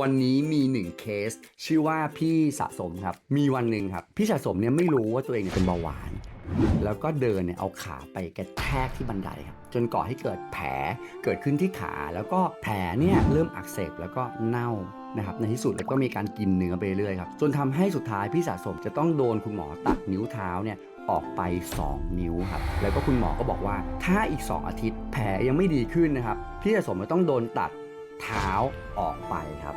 วันนี้มีหนึ่งเคส ชื่อว่าพี่สะสมครับ มีวันหนึ่งครับ พี่สะสมเนี่ยไม่รู้ว่าตัวเองเป็นเบาหวาน แล้วก็เดินเนี่ยเอาขาไปกระแทกที่บันไดครับจนก่อให้เกิดแผลเกิดขึ้นที่ขา แล้วก็แผลเนี่ยเริ่มอักเสบแล้วก็เน่านะครับในที่สุดแล้วก็มีการกินเนื้อไปเรื่อยครับจนทำให้สุดท้ายพี่สะสมจะต้องโดนคุณหมอตัดนิ้วเท้าเนี่ยออกไป 2 นิ้วครับ แล้วก็คุณหมอก็บอกว่า ถ้าอีก 2 อาทิตย์แผลยังไม่ดีขึ้นนะครับ พี่สะสมจะต้องโดนตัด เท้าออกไปครับ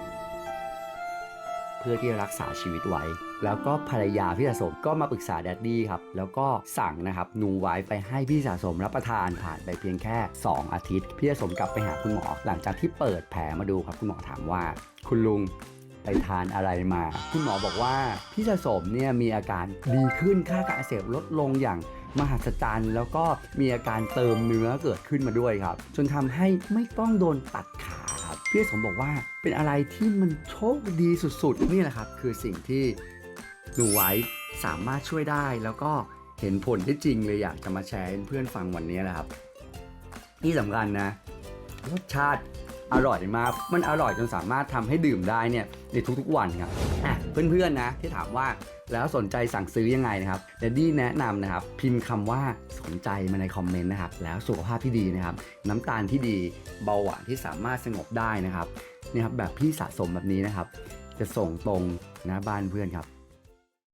เพื่อที่จะรักษาชีวิตไว้ แล้วก็ภรรยาพี่สะสมก็มาปรึกษาแดดดี้ครับ แล้วก็สั่งนะครับนูไว้ไปให้พี่สะสมรับประทานผ่านไปเพียงแค่ 2 อาทิตย์ พี่สะสมกลับไปหาคุณหมอ หลังจากที่เปิดแผลมาดูครับ คุณหมอถามว่า คุณลุงไปทานอะไรมา คุณหมอบอกว่าพี่สะสมเนี่ยมีอาการดีขึ้นค่าการอักเสบลดลงอย่างมหัศจรรย์แล้วก็มีอาการเติมเนื้อเกิดขึ้นมาด้วยครับ จนทำให้ไม่ต้องโดนตัดขา พี่สมบอกว่าเป็นอะไรที่มันโชคดีสุดๆ นี่แหละครับ คือสิ่งที่หนูไว้สามารถช่วยได้แล้วก็เห็นผลได้จริงเลยอยากจะมาแชร์ให้เพื่อนฟังวันนี้นะครับ ที่สำคัญนะรสชาติ อร่อยมาก มันอร่อยจนสามารถทำให้ดื่มได้เนี่ยในทุกๆวันครับอะเพื่อนๆนะที่ถามว่าแล้วสนใจสั่งซื้อยังไงนะครับเดดดี้แนะนำนะครับ พิมพ์คำว่าสนใจมาในคอมเมนต์นะครับ แล้วสุขภาพที่ดีนะครับ น้ำตาลที่ดีเบาหวานที่สามารถสงบได้นะครับนี่ครับแบบพี่สะสมแบบนี้นะครับ จะส่งตรงน้าบ้านเพื่อนครับ